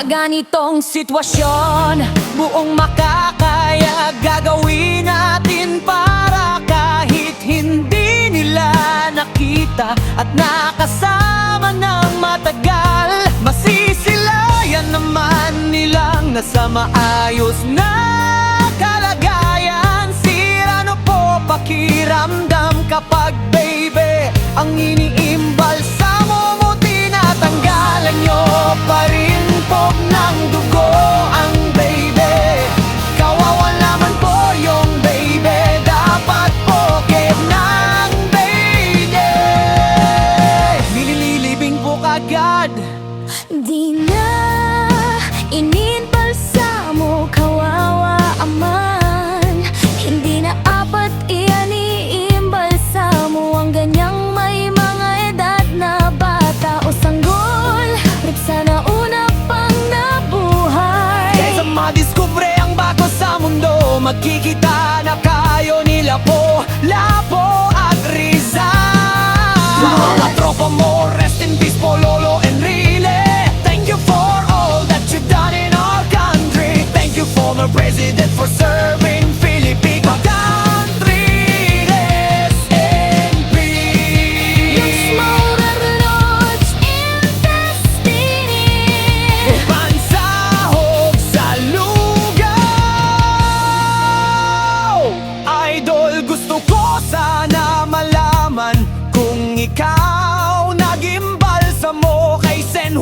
Sa ganitong sitwasyon Buong makakaya gagawin natin Para kahit hindi nila nakita At nakasama ng matagal Masisilayan naman nilang nasa maayos na Di na ininbalsa mo kawawa aman Hindi na apat iyan iimbalsa mo Ang ganyang may mga edad na bata o sanggol. Rip sana una pang nabuhay. Kesa madiskubre ang bago sa mundo Magkikita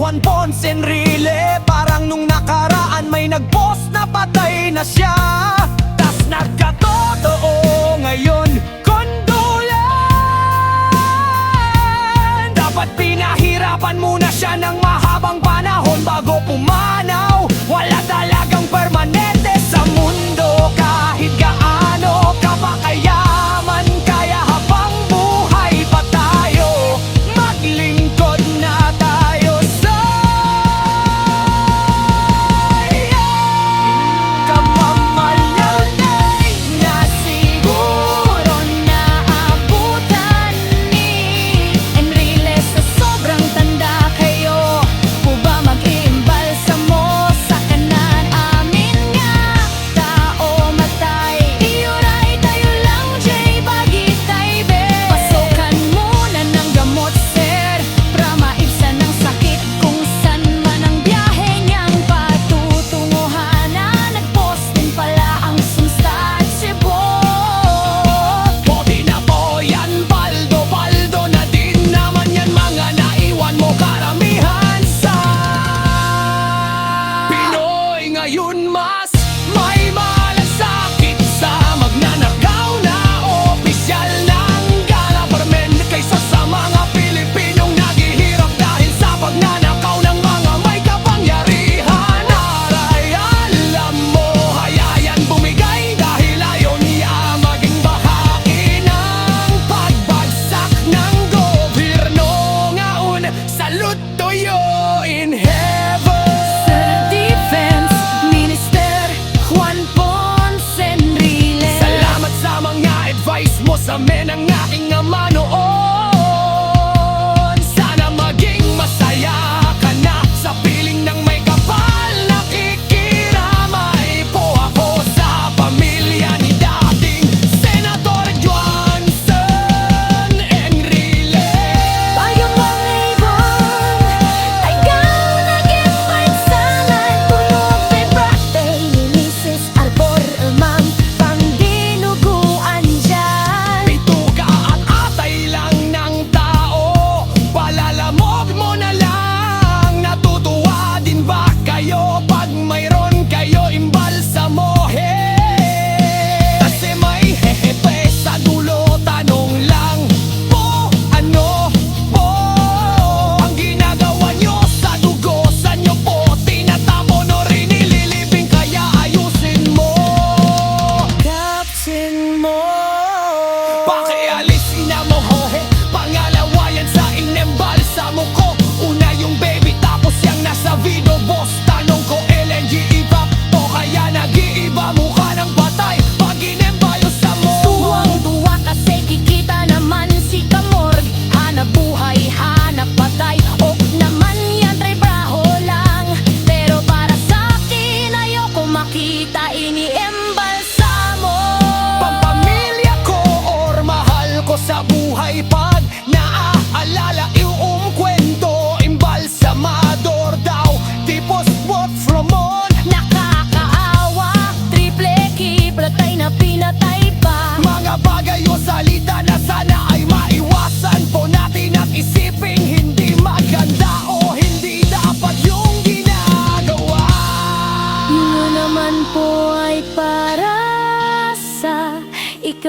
Juan Ponce Enrile. Parang nung nakaraan may nagpost na patay na siya. Tas nagkatotoo ngayon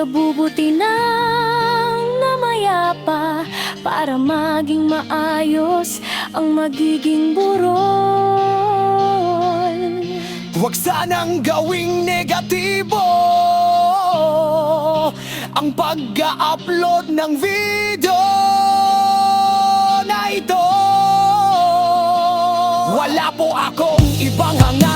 ikabubuti ng namayapa Para maging maayos ang magiging burol. Huwag sanang gawing negatibo Ang pag-upload ng video na ito. Wala po akong ibang hanga